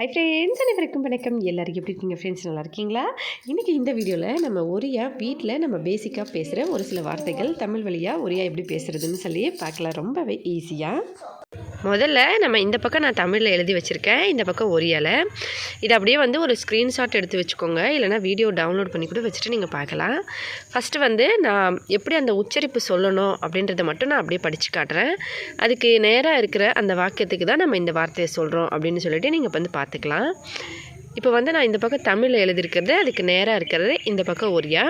Hi friends அனைவருக்கும் வணக்கம். எல்லோரும் எப்படி இருக்கீங்க? ஃப்ரெண்ட்ஸ் நல்லா இருக்கீங்களா? இன்றைக்கி இந்த வீடியோவில் நம்ம ஒரியா வீட்டில் நம்ம பேசிக்காக பேசுகிற ஒரு சில வார்த்தைகள் தமிழ் வழியாக ஒரியா எப்படி பேசுகிறதுன்னு சொல்லி பார்க்கலாம். ரொம்பவே ஈஸியாக முதல்ல நம்ம இந்த பக்கம் நான் தமிழில் எழுதி வச்சுருக்கேன். இந்த பக்கம் ஒரியாவில் இது அப்படியே வந்து ஒரு ஸ்க்ரீன்ஷாட் எடுத்து வச்சுக்கோங்க. இல்லைனா வீடியோ டவுன்லோட் பண்ணி கூட வச்சுட்டு நீங்கள் பார்க்கலாம். ஃபஸ்ட்டு வந்து நான் எப்படி அந்த உச்சரிப்பு சொல்லணும் அப்படின்றத மட்டும் நான் அப்படியே படித்து காட்டுறேன். அதுக்கு நேராக இருக்கிற அந்த வாக்கியத்துக்கு தான் நம்ம இந்த வார்த்தையை சொல்கிறோம் அப்படின்னு சொல்லிட்டு நீங்கள் வந்து பார்த்துக்கலாம். இப்போ வந்து நான் இந்த பக்கம் தமிழில் எழுதியிருக்கிறது அதுக்கு நேராக இருக்கிறது இந்த பக்கம் ஒரியா.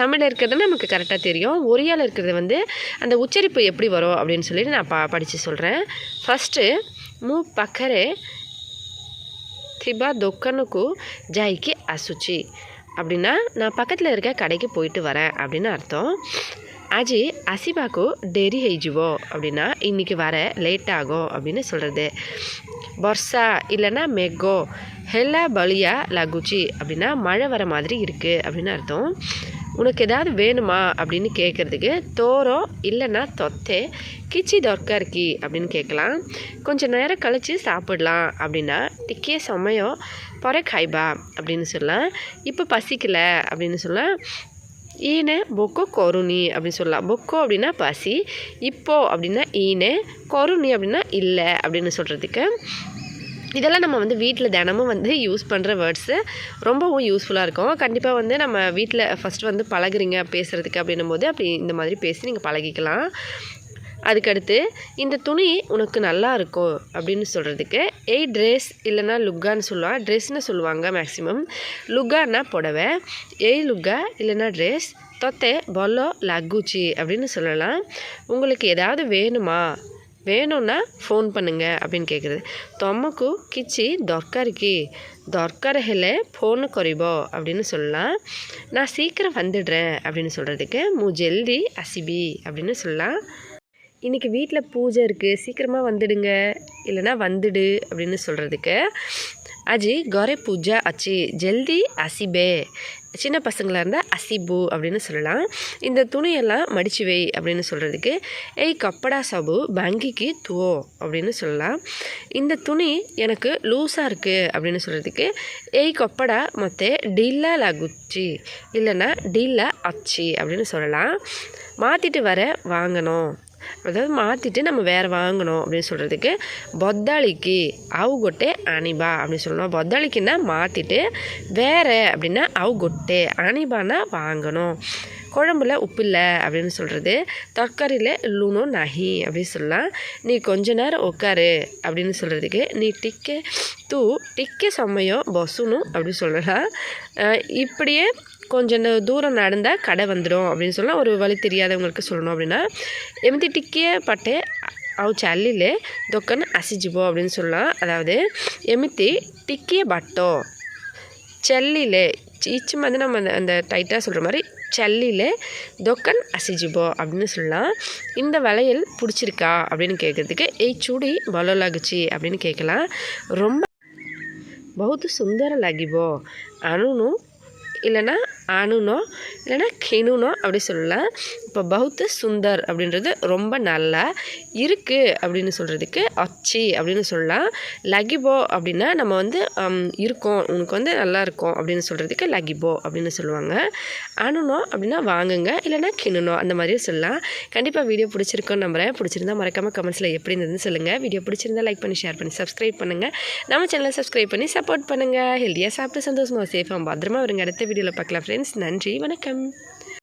தமிழில் இருக்கிறது நமக்கு கரெக்டாக தெரியும். ஒரியாவில் இருக்கிறது வந்து அந்த உச்சரிப்பு எப்படி வரும் அப்படின்னு சொல்லிட்டு நான் பா படித்து சொல்கிறேன் ஃபஸ்ட்டு மூ பக்கரே திபா தொக்கனுக்கு ஜாய்க்கு அசுச்சி. அப்படின்னா நான் பக்கத்தில் இருக்க கடைக்கு போயிட்டு வரேன் அப்படின்னு அர்த்தம். அஜி அசிபாக்கு டெரி ஹெய்ஜுவோ அப்படின்னா இன்றைக்கி வர லேட் ஆகும் அப்படின்னு சொல்கிறது பர்சா இல்லைன்னா மெக்கோ ஹெல்லா பலியா லகுச்சி அப்படின்னா மழை வர மாதிரி இருக்குது அப்படின்னு அர்த்தம். உனக்கு ஏதாவது வேணுமா அப்படின்னு கேட்குறதுக்கு தோரோ இல்லைன்னா தொத்தே கிச்சி தொர்க்கர்கி அப்படின்னு கேட்கலாம் கொஞ்சம் நேரம் கழித்து சாப்பிடலாம் அப்படின்னா டிக்கே சமயம் பொறை காய்பா அப்படின்னு சொல்லலாம். இப்போ பசிக்கலை அப்படின்னு சொல்லலாம். ஈன பொக்கோ கொருணி அப்படின்னு சொல்லலாம். பொக்கோ அப்படின்னா பசி இப்போ அப்படின்னா ஈனே கொருணி அப்படின்னா இல்லை அப்படின்னு சொல்கிறதுக்கு இதெல்லாம் நம்ம வந்து வீட்டில் தினமும் வந்து யூஸ் பண்ணுற வேர்ட்ஸு ரொம்பவும் யூஸ்ஃபுல்லாக இருக்கும். கண்டிப்பாக வந்து நம்ம வீட்டில் ஃபஸ்ட்டு வந்து பழகுறீங்க பேசுகிறதுக்கு அப்படின்னும் போது அப்படி இந்த மாதிரி பேசி நீங்கள் பழகிக்கலாம். அதுக்கடுத்து இந்த துணி உனக்கு நல்லா இருக்கும் அப்படின்னு சொல்கிறதுக்கு ஏய் ட்ரெஸ் இல்லைன்னா லுக்கான்னு சொல்லுவாங்க ட்ரெஸ்ன்னு சொல்லுவாங்க மேக்ஸிமம் லுக்கான்னா புடவை ஏய் லுக்கா இல்லைன்னா ட்ரெஸ் தொத்தே பொல்லோ லக்குச்சி அப்படின்னு சொல்லலாம் உங்களுக்கு ஏதாவது வேணுமா வேணும்னா ஃபோன் பண்ணுங்க அப்படின்னு கேட்குறது ତମକୁ କିଛି ଦରକାର କି ଦରକାର ହେଲେ ஃபோனு କରିବ அப்படின்னு சொல்லலாம் நான் சீக்கிரம் வந்துடுறேன் அப்படின்னு சொல்கிறதுக்கு மூ ஜெல்தி அசிபி அப்படின்னு சொல்லலாம் இன்றைக்கி வீட்டில் பூஜை இருக்குது சீக்கிரமாக வந்துடுங்க. இல்லைனா வந்துடு அப்படின்னு சொல்கிறதுக்கு அஜி கொரை பூஜா அச்சி. ஜல்தி அசிபே. சின்ன பசங்களாக இருந்தால் அசிபு அப்படின்னு சொல்லலாம். இந்த துணியெல்லாம் மடிச்சு வை அப்படின்னு சொல்கிறதுக்கு ஏய் கப்படா சபு பங்கிக்கு துவோ அப்படின்னு சொல்லலாம். இந்த துணி எனக்கு லூஸாக இருக்குது அப்படின்னு சொல்கிறதுக்கு ஏய் கொப்படா மொத்தே டில்லா லகுச்சி. இல்லைன்னா டில்லா அச்சி அப்படின்னு சொல்லலாம். மாற்றிட்டு வர வாங்கணும். அதாவது மாற்றிட்டு நம்ம வேறு வாங்கணும் அப்படின்னு சொல்கிறதுக்கு பொத்தாளிக்கு அவுகொட்டே அணிபா அனிபா அப்படின்னு சொல்லணும். பொத்தாளிக்குன்னா மாற்றிட்டு வேறு அப்படின்னா அவுகொட்டே அணிபானா வாங்கணும். குழம்புல உப்பு இல்லை அப்படின்னு சொல்கிறது தற்கரையில் லூனோ நஹி அப்படின்னு சொல்லலாம். நீ கொஞ்ச நேரம் உட்காரு அப்படின்னு சொல்கிறதுக்கு நீ டிக்கே தூ டிக்கே சமயம் பஸ்ஸுனும் அப்படின்னு சொல்லலாம். இப்படியே கொஞ்சம் தூரம் நடந்தால் கடை வந்துடும் அப்படின்னு சொல்லலாம். ஒரு வழி தெரியாதவங்களுக்கு சொல்லணும் அப்படின்னா எମିତି டிக்கிய பட்டே அவு சல்லிலே தொக்கன் அசிஜிபோ அப்படின்னு சொல்லலாம். அதாவது எமித்தி டிக்கிய பட்டோ செல்லிலே ஈச்சும் வந்து நம்ம அந்த அந்த டைட்டாக சொல்கிற மாதிரி சல்லியில் தொக்கன் அசிஜிபோ அப்படின்னு சொல்லலாம். இந்த வளையல் பிடிச்சிருக்கா அப்படின்னு கேட்குறதுக்கு ஏய் சூடி பலோலாகுச்சி அப்படின்னு கேட்கலாம். ரொம்ப பௌத்து சுந்தர லகிபோ அணுனும் இல்லைன்னா அணுனோ இல்லைன்னா கெணுனோ அப்படி சொல்லலாம் இப்போ பௌத்த சுந்தர் அப்படின்றது ரொம்ப நல்லா இருக்குது அப்படின்னு சொல்கிறதுக்கு அச்சி அப்படின்னு சொல்லலாம். லகிபோ அப்படின்னா நம்ம வந்து இருக்கோம் உனக்கு வந்து நல்லா இருக்கும் அப்படின்னு சொல்கிறதுக்கு லகிபோ அப்படின்னு சொல்லுவாங்க. அணுனோ அப்படின்னா வாங்குங்க இல்லைன்னா கிணுனோ அந்த மாதிரியும் சொல்லலாம். கண்டிப்பாக வீடியோ பிடிச்சிருக்கோன்னு நம்புகிறேன் பிடிச்சிருந்தா மறக்காமல் கமெண்ட்ஸில் எப்படி இருந்ததுன்னு சொல்லுங்கள் வீடியோ பிடிச்சிருந்தா லைக் பண்ணி ஷேர் பண்ணி சப்ஸ்கிரைப் பண்ணுங்கள் நம்ம சேனலை சப்ஸ்கிரைப் பண்ணி சப்போர்ட் பண்ணுங்கள் ஹெல்த்தியாக சாப்பிட்டு சந்தோஷமாக சேஃபாக பத்திரமா வருங்க அடுத்த வீடியோவில் பார்க்கலாம் ஃப்ரெண்ட்ஸ் நன்றி வணக்கம்